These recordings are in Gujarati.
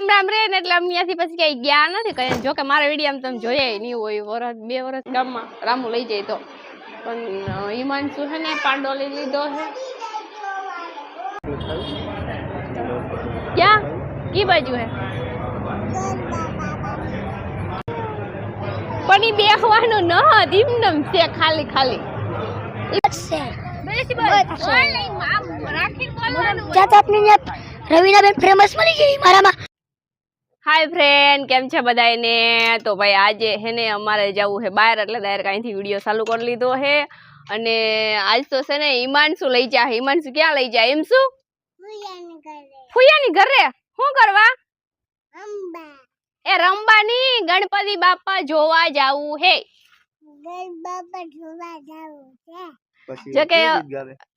ગામડામાં રે ને એટલે અમે પછી કઈ ગયા નથી. કઈ જો કે મારા વીડિયો તમે જોયા નહીં હોય વરસ બે વરસ ગામમાં રામુ લઈ જાય તો. પણ હિમાંશુ છે ને પાંડોલી લીધો છે ક્યાં? કી બાજુ હે? પણ ઈ બેહવાનું ન ધીમધમ છે ખાલી ખાલી. રવીનાબેન ફેમસ મળી ગઈ મારામાં. હાય ફ્રેન્ડ કેમ છે બધાને તો ભાઈ આજે હે ને અમારે જવું છે બહાર એટલે દાયર કાંઈથી વીડિયો ચાલુ કરી લીધો છે અને આજ તો છે ને હિમાંશુ લઈ જા હિમાંશુ ક્યાં લઈ જાય એમ શું? ફુયાની ઘરે. શું કરવા? એ રમવાની ગણપતિ બાપા જોવા જાવું હે. જો કે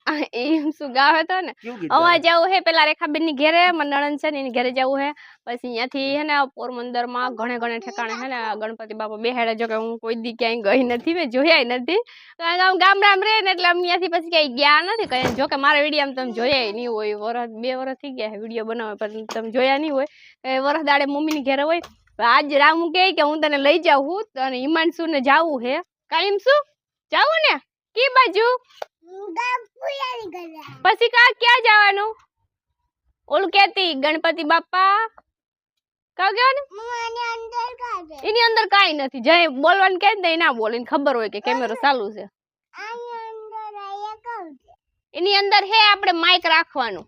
એમ શું ગાવે તો ને? અમારે જવું હે પેલા રેખાબેનની ઘેરે મંડળન છે ને એની ઘરે જવું હે. પછી અહીંયાથી હે ને પોરબંદરમાં ઘણે ઘણે ઠેકાણે હે ને ગણપતિ બાપા બેહાડે જો કે હું કોઈ દી ક્યાંય ગઈ નથી મેં જોયા નથી. કારણ કે આમ રે રહે ને એટલે અહીંયાથી ત્યાંથી પછી ક્યાંય ગયા નથી. કઈ જો કે મારા વીડિયો તમે જોયા નહીં હોય. વરસ બે વરસ થઈ ગયા વીડિયો બનાવે પણ તમે જોયા નહીં હોય. એ વરસ દાડે મમ્મી ની ઘરે હોય. આજ રામુ કહે કે હું તને લઈ જાઉં અને હિમાંશુ ને જાવું હે. કાયમ શું? જાવું ને કી બાજુ? પછી કા ક્યાં જવાનું? ઓલું કેતી ગણપતિ બાપા. કા કહેવાનું એની અંદર કાઈ નથી. જય બોલવાનું કે ને ના બોલીને ખબર હોય કે કેમેરો ચાલુ છે. એની અંદર હે આપણે માઇક રાખવાનું.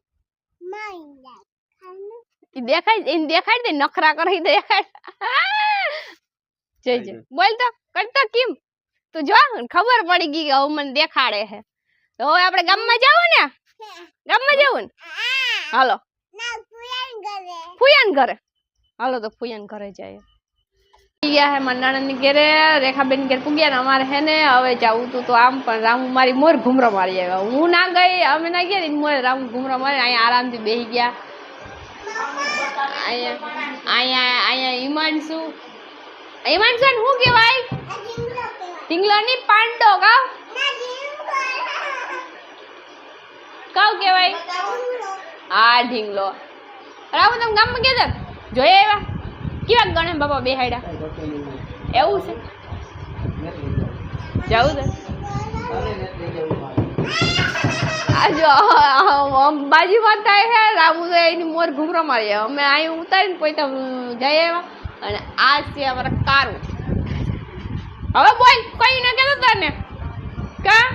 ઈ દેખાય એને દેખાડ દે નખરા કરી દેખાડ જય જય. બોલ તો કરતો કેમ? તું જો, ખબર પડી ગઈ કે મને દેખાડે છે. તો હવે આપણે ગામમાં જવું ને. ગામમાં જવું ને. હાલો. ફુયાન ઘરે. હાલો તો ફુયાન ઘરે જાય. ગયા હે મંડાણા ની ઘરે. રેખાબેન ઘેર પૂગ્યા ને અમારે હે ને હવે જાવું તું તો આમ પણ રામુ મારી મોર ઘુમરો મારી આવ્યા. હું ના ગઈ, અમે ના ગયા ને મોરે રામુ ઘુમરો મારી અહીંયા આરામથી બેસી ગયા. અહીંયા અહીંયા અહીંયા હિમાંશુ હિમાંશુ શું કહેવાય? ઢીંગલો પાંડો કાવ કાવ કહેવાય. આ ઢીંગલો. રામુ તમે ગામમાં ગયા જોયા એવા કેવા ગણે બાપા બેહાડ્યા એવું છે? જવું છે? બાજુમાં થાય છે રામુ એની મોર ઘૂમરો મારી અમે અહીં ઉતારીને પછી તો જઈ આવ્યા. અને આ છે અમારા કારું. હવે બોલ કઈ ન કહેતો તને? કા?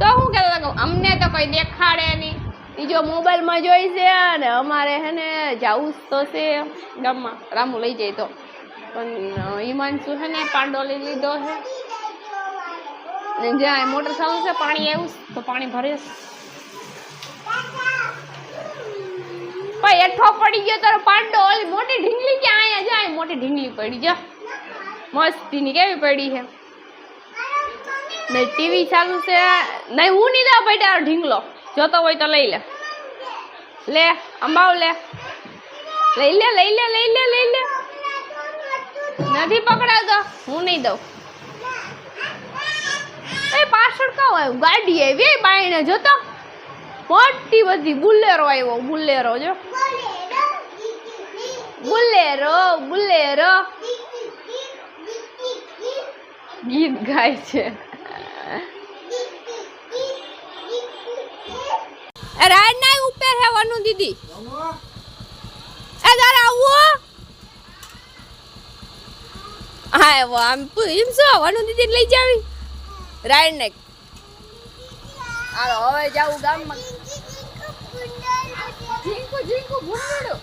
તો હું કહેતો હતો અમને તો કઈ દેખાડે નહીં. બીજો મોબાઈલમાં જોઈ છે અને અમારે હે ને જવું તો છે ગામમાં. રામુ લઈ જાય તો. પણ હિમાંશુ હે ને પાંડોલી લીધો છે ને જ્યાં મોટર ચાલુ છે પાણી છે, તો પાણી ભરે ભાઈ એઠો પડી ગયો તારો પાંડો. ઓલી મોટી ઢીંગલી ક્યાં અહીંયા જાય મોટી ઢીંગલી પડી જો. મસ્તીની કેવી પડી છે? ને ટીવી ચાલુ છે. નહીં હું નહીં દઉં ભાઈ તારો ઢીંગલો. જોતો હોય તો લઈ લે. લે અંબાવ લે. લઈ લે લઈ લે લઈ લે લઈ લે. નથી પકડાતો હું નહીં દઉં. એ પાછળ કહો આવ્યું? ગાડી આવી બાઈને જોતો. મોટી બધી બુલેરો આવ્યો બુલેરો જો. બુલેરો બુલેરો. ગીત ગાય છે એ ના ઉપર હે વનુ દીદી. એ તારે હા, એવો, આમ એમ શું વનુ દીદી, લઈ જાવી? રાઈડ ને. હાલો, હવે જાવું ગામમાં. લો.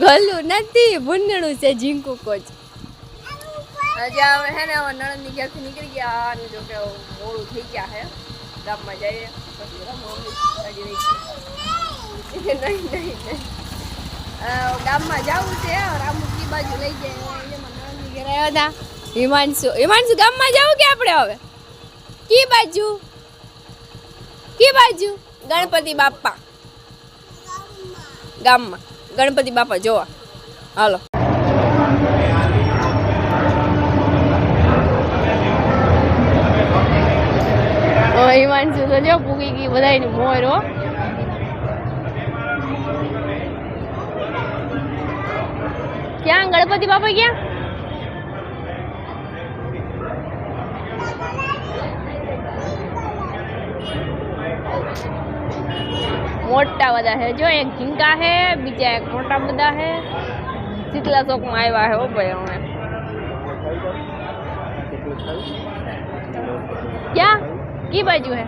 ગલું નથી, ભૂંડણું છે, ઝીંકુ કોચ. હજી હવે હે ને હવે નીકળી ગયા અને જો કે મોડું થઈ ગયા હે ગામમાં જઈએ નહીં. નહીં નહીં ગામમાં જવું છે રામુકી બાજુ લઈ જાય હતા. હિમાંશુ હિમાંશુ, ગામમાં જવું કે આપણે હવે? કી બાજુ? કી બાજુ? ગણપતિ બાપા gamma ganpati bapak jawa. halo. Oh iman sudahnya pungi ki badai ni moro kya di bawah, kya મોટા બધા છે. જો એક ઝીંકા છે બીજા એક મોટા બધા છે. શીતલા ચોકમાં આવ્યા છે ઓ ભાઈ અમે. ક્યાં? કી બાજુ હે?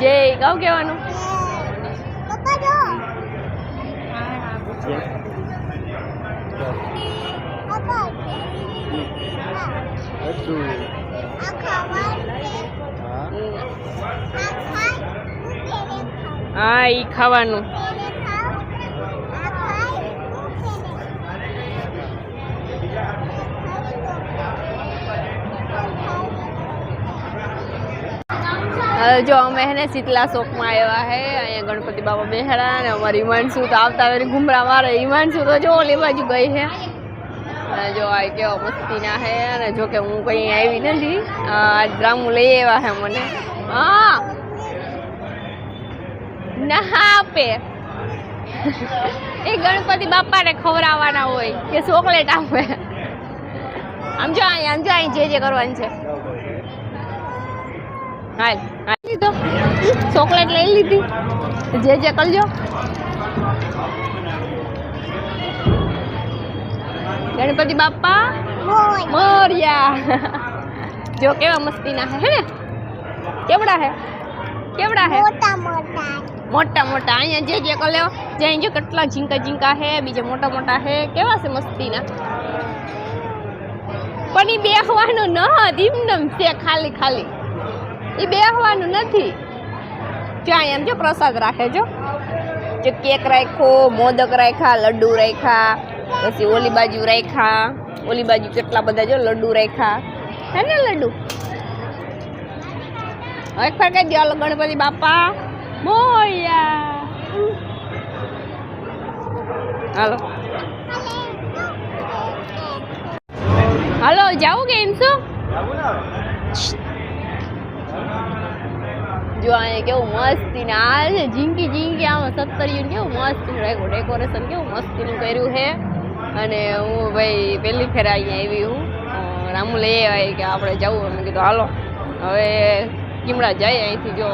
જય કહું કેવાનું પપ્પા જો હું હા ઈ ખાવાનું. હું જો અમે હે ને શીતલા ચોકમાં આવ્યા હે, અહીંયા ગણપતિ બાપા બેહાડા ને અમારી હિમાંશુ તો આવતા વેરી ઘુમરા મારે હિમાંશુ તો જો ઓલી બાજુ ગઈ છે અને જો આ ના હે અને જો કે હું કઈ આવી નથી. આ આજ રામુ લઈ આવ્યા હે મને. હા. ના આપે. એ ગણપતિ બાપાને ખવડાવવાના હોય કે ચોકલેટ આપે. આમ જો અહીં, આમ જો અહીં જે જે કરવાનું છે. હાલ હાલ. લીધો ચોકલેટ લઈ લીધી. જે જે કરજો. ગણપતિ બાપા મોય મોર્યા જો કેવા મસ્તીના હે હે ને કેવડા હે કેવડા હે મોટા મોટા મોટા મોટા અહીંયા જે જે કર લેવો જે અહીં જો કેટલા ઝીંકા ઝીંકા હે બીજા મોટા મોટા હે કેવા છે મસ્તીના પણ ઈ બેહવાનું ન દીમનમ છે ખાલી ખાલી ઈ બેહવાનું નથી જો અહીંયા એમ જો પ્રસાદ રાખે જો જો કેક રાખ્યો મોદક રાખ્યા લડ્ડુ રાખ્યા પછી ઓલી બાજુ રાખ્યા. ઓલી બાજુ કેટલા બધા જો લડ્ડુ રાખ્યા. હે ને લડ્ડુ? એક ફર કઈ દો ગણપતિ બાપા. મોયા. હાલો. હાલો જાવું કે એમ શું જો અહીંયા કેવું મસ્તી ને આ છે જિંકી જિંકી આમાં સત્તરિયું કેવું મસ્ત ડેકોરેશન કેવું મસ્તીનું કર્યું છે. અને હું ભાઈ પહેલી ફેર અહીંયા આવી હું. રામુ લઈ આવ્યા કે આપણે જવું. મેં કીધું, હાલો. હવે કીમડા જાય અહીંથી જો,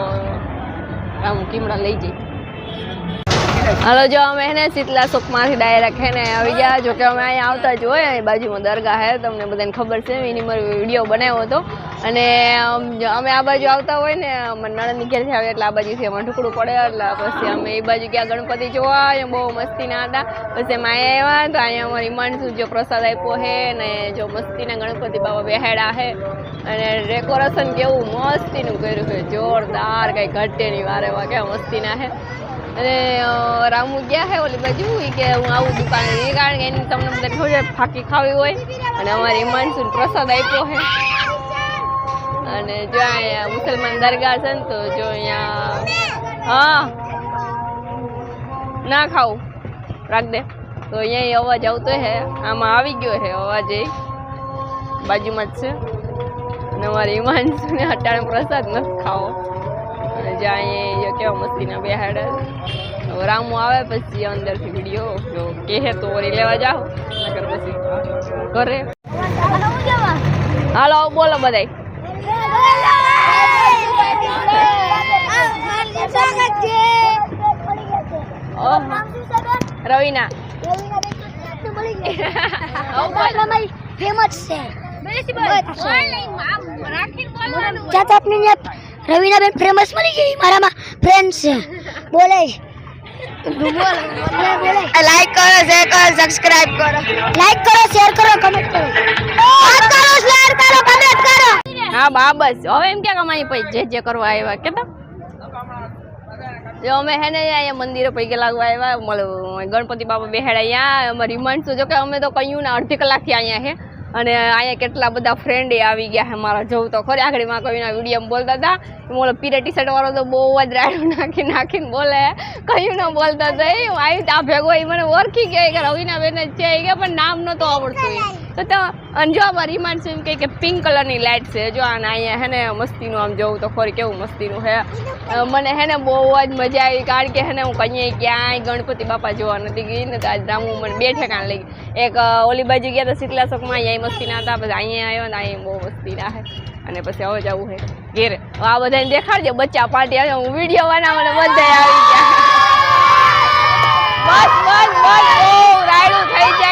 રામુ કીમડા લઈ જઈ હાલો, જો અમે હે ને શીતલા ચોકમાંથી ડાયરેક્ટ હે ને આવી ગયા. જો કે અમે અહીંયા આવતા જ હોય અહીં બાજુમાં દરગાહ હે, તમને બધાને ખબર છે એની મારો વીડિયો બનાવ્યો હતો. અને, અમે આ બાજુ આવતા હોય ને અમારે નણંદની ઘેરથી આવે એટલે આ બાજુથી અમારે ઢુકડું પડે. એટલે પછી અમે એ બાજુ ગયા, ગણપતિ જોવા. અહીંયા બહુ મસ્તીના હતા. પછી અમે આવ્યા તો અહીંયા અમારી માણસું જો પ્રસાદ આપ્યો હે ને, જો મસ્તીના ગણપતિ બાબા બેહાડા હે. અને ડેકોરેશન કેવું મસ્તીનું કર્યું છે. જોરદાર, કંઈ ઘટે નહીં, વારે વાગે મસ્તીના હે. અને રામુ ગયા હે ઓલી બાજુ કે હું આવું દુકાને એ કારણ કે એની તમને બધા ખબર ફાકી ખાવી હોય. અને અમારે હિમાંશુ પ્રસાદ આપ્યો છે અને જો અહીંયા મુસલમાન દરગાહ છે ને તો જો અહીંયા, હા, ના ખાવું. રાખ દે. તો અહીંયા અવાજ આવતો હે. આમાં આવી ગયો છે અવાજ એ. બાજુમાં જ છે. અને અમારે હિમાંશુને અટાણે પ્રસાદ નથી ખાવો. અને જ્યાં અહીંયા કેવા મસ્તીના બેહાડે. રામુ આવે પછી અંદરથી વીડિયો જો કહે તો વળી લેવા જાઓ. નકર પછી ઘરે. હાલો બોલો બધાય. ઓહો. રવિના. ફેમસ છે ચાચા આપને ત્યાં રવિનાબેન ફેમસ મળી ગઈ મારામાં ફ્રેન્ડ છે બોલે લાઈક કરો શેર કરો સબસ્ક્રાઇબ કરો. લાઈક કરો શેર કરો કમેન્ટ કરો. વાત કરો શેર કરો કમેન્ટ કરો. હા બા બસ હવે એમ ક્યાં કમાઈ પછી જે જે કરવા આવ્યા કેતા? જો અમે હે ને અહીંયા મંદિરે પૈકી લાગવા આવ્યા મળે ગણપતિ બાપા બેહાડા અહીંયા અમારી હિમાંશુ જો કે અમે તો કહ્યું ને અડધી કલાકથી અહીંયા હે. અને અહીંયા કેટલા બધા ફ્રેન્ડે આવી ગયા છે મારા જવું તો ખરી. આગળમાં કવિના વીડિયો બોલતા હતા. મોલો પીરે ટી શર્ટ વાળો તો બહુ જ રાયડું નાખી નાખીને બોલે. કયું ન બોલતા હતા. એ આવી આ ભેગો એ મને ઓળખી ગયા. કે રવિના બેન જ છે. પણ નામ નહોતું આવડતું. તો તો અને જો આમાં રિમાન્ડ એમ કહે કે પિંક કલરની લાઇટ છે, જો આને અહીંયા હે ને મસ્તીનું આમ જવું તો ખોરી કેવું મસ્તીનું હે. મને હે ને બહુ જ મજા આવી કારણ કે હે ને હું કહીએ ક્યાંય ગણપતિ બાપા જોવા નથી ગઈ, ને તો આજ રામુ મને બે ઠેકાણ લઈ એક ઓલી બાજુ ગયા તો શીતલા ચોકમાં અહીંયા મસ્તીના હતા, પછી અહીંયા આવ્યો ને અહીંયા બહુ મસ્તીના હે. અને પછી હવે જવું હે ઘેરે. આ બધાને દેખાડજો, બચ્ચા પાર્ટી આવે, હું વીડિયો બનાવવાને બધા આવી ગયા. બસ બસ બસ, બહુ રાયડું થઈ જાય.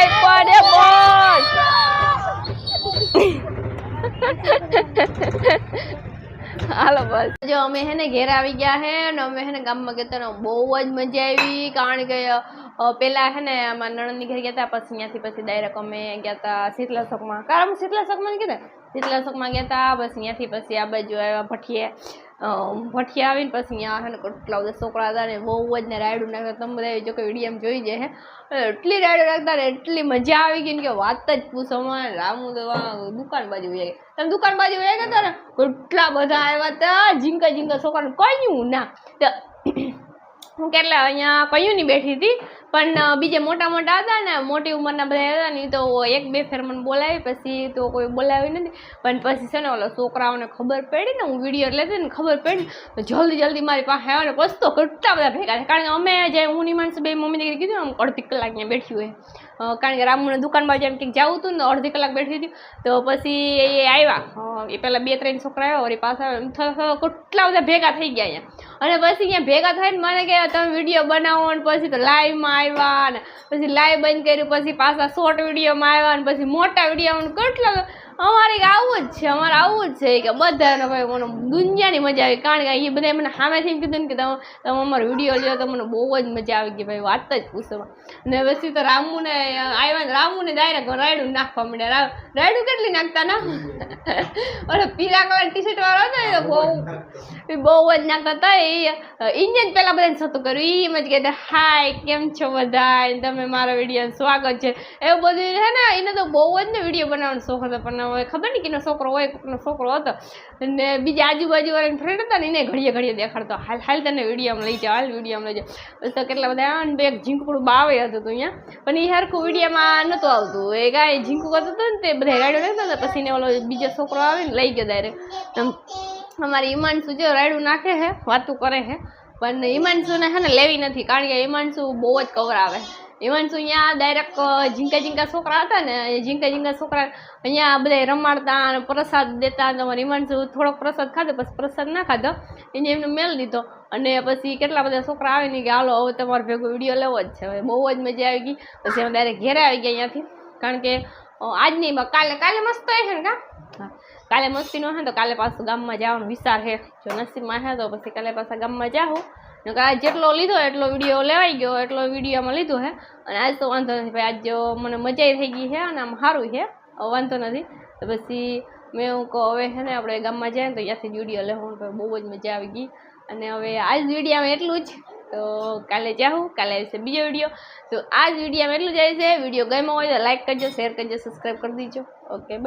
હાલો બસ. જો અમે હે ને ઘેર આવી ગયા હે અને અમે હે ને ગામમાં ગયા તા બહુ જ મજા આવી. કારણ કે પેલા હે ને અમારા નણંદની ઘરે ગયા હતા, પછી ત્યાંથી પછી ડાયરેક્ટ અમે ગયા તા શીતલા શોકમાં કારણ શીતલા શોકમાં ગયા તા શીતલા શોકમાં ગયા તા બસ ત્યાંથી પછી આ બાજુ આવ્યા ભઠીએ અ, ભઠીએ આવીને પછી અહીંયા હે ને કેટલા બધા છોકરા હતા ને બહુ જ ને રાયડું નાખતા તમે બધા જો કે વીડિયો જોઈ જાય એટલી રાયડું નાખતા ને એટલી મજા આવી ગઈ ને કે વાત જ પૂછો મને રામુ તો દુકાન બાજુ ગયા તમે દુકાન બાજુ ગયા હતા ને કેટલા બધા આવ્યા હતા ઝીંકા ઝીંકા છોકરાને કયું ના. હું કેટલા અહીંયા કયું નહીં બેઠી હતી પણ બીજે મોટા મોટા હતા ને, મોટી ઉંમરના બધા હતા ને તો એક બે ફેર મને બોલાવી, પછી તો કોઈ બોલાવી નથી. પણ પછી છે ને, ઓલા છોકરાઓને ખબર પડી ને, હું વીડિયો લેતી ને, ખબર પડી જલ્દી જલ્દી મારી પાસે આવ્યો ને પછી તો કેટલા બધા ભેગા કારણ કે અમે જે હું ની માણસ બે મમ્મી દીકરી કીધું આમ અડધી કલાક અહીંયા બેઠી હોય. કારણ કે રામુને દુકાનમાં જેમ કંઈક જવું હતું ને, અડધી કલાક બેઠી હતી. તો પછી એ આવ્યા. એ પહેલાં બે ત્રણ છોકરા આવ્યા, વળી પાછા થોડા કેટલા બધા ભેગા થઈ ગયા અહીંયા. અને પછી અહીંયા ભેગા થઈને મને કે, તમે વીડિયો બનાવો ને, પછી તો લાઈવમાં આવ્યા ને. પછી લાઈવ બંધ કર્યું, પછી પાછા શોર્ટ વિડીયોમાં આવ્યા ને, પછી મોટા વિડીયોમાં કેટલા અમારે આવું જ છે, અમારે આવું જ છે કે બધાને ભાઈ મને દુનિયાની મજા આવી. કારણ કે એ બધા મને સામેથી કીધું ને કે તમે તમે અમારો વીડિયો લ્યો તો મને બહુ જ મજા આવી ગઈ ભાઈ વાત જ પૂછો ને પછી તો રામુને આવ્યા રામુને ડાયરેક્ટ રાયડું નાખવા માંડ્યા. રાયડું કેટલી નાખતા ના? ઓલો પીળા કલર ટી શર્ટ વાળો ને બહુ એ બહુ જ નાખતા હતા. એ ઇન્ડિયન પહેલાં બધાને સતું કર્યું. એમ જ કહેતા, હાય, કેમ છો બધા તમે મારો વીડિયો સ્વાગત છે. એવું બધું છે ને, એને તો બહુ જ ને વીડિયો બનાવવાનો શોખ હતો, પણ હવે ખબર નહીં કેનો છોકરો હોય કોઈનો છોકરો હતો. અને બીજા આજુબાજુ વાળા ફ્રેન્ડ હતા ને, એને ઘડીએ ઘડીએ દેખાડતો. હાલ હાલ તને વિડીયોમાં લઈ જાઓ, હાલ વિડીયોમાં લઈ જાઓ. તો કેટલા બધા આવ્યા ને એક ઝીંકડું બાવે હતું તું અહીંયા. પણ એ સરખું વિડીયોમાં નહોતું આવતું. એ ગાય ઝીંકું કરતું હતું ને, તે બધા રાડ્યો રહેતો હતો. પછી ને ઓલો બીજો છોકરો આવે ને, લઈ ગયો ડાયરેક્ટ અમારી ઈમાનસુ જો રાયડું નાખે છે વાતું કરે છે પણ ઈમાનસુને છે ને લેવી નથી. કારણ કે ઈમાનસુ બહુ જ કવરાવે. ઈમાનસુ અહીંયા ડાયરેક્ટ ઝીંકા ઝીંકા છોકરા હતા ને ઝીંકા ઝીંકા છોકરા અહીંયા બધા રમાડતા અને પ્રસાદ દેતા તમારે શું થોડોક પ્રસાદ ખાધો, પછી પ્રસાદ ના ખાધો, એને એમને મેલ દીધો. અને પછી કેટલા બધા છોકરા આવે ને કે, હાલો, હવે તમારે ભેગો વીડિયો લેવો જ છે. બહુ જ મજા આવી ગઈ. પછી અમે ડાયરેક્ટ ઘેરે આવી ગયા અહીંયાથી. કારણ કે આજની કાલે કાલે મસ્ત હશે ને કા? કાલે મસ્તીનો હે તો કાલે પાછું ગામમાં જવાનો વિચાર હે. જો નસીબમાં હે તો પછી કાલે પાછા ગામમાં જાઉં ને કાલે જેટલો લીધો એટલો વીડિયો લેવાઈ ગયો, એટલો વિડીયોમાં લીધો હે. અને આજ તો વાંધો નથી ભાઈ, આજ મને મજા થઈ ગઈ છે અને આમ સારું છે વાંધો નથી. તો પછી મેં હું કહું, હવે છે ને આપણે ગામમાં જાય ને તો ત્યાંથી વીડિયો લેવાનું તો બહુ જ મજા આવી ગઈ. અને હવે આજ વિડીયામાં એટલું જ. તો કાલે જાઉં કાલે આવશે બીજો વીડિયો. તો આ જ વિડીયોમાં એટલું જ આવશે વીડિયો ગમ્યો હોય તો લાઈક કરજો, શેર કરજો, સબસ્ક્રાઈબ કરી દીજો. ઓકે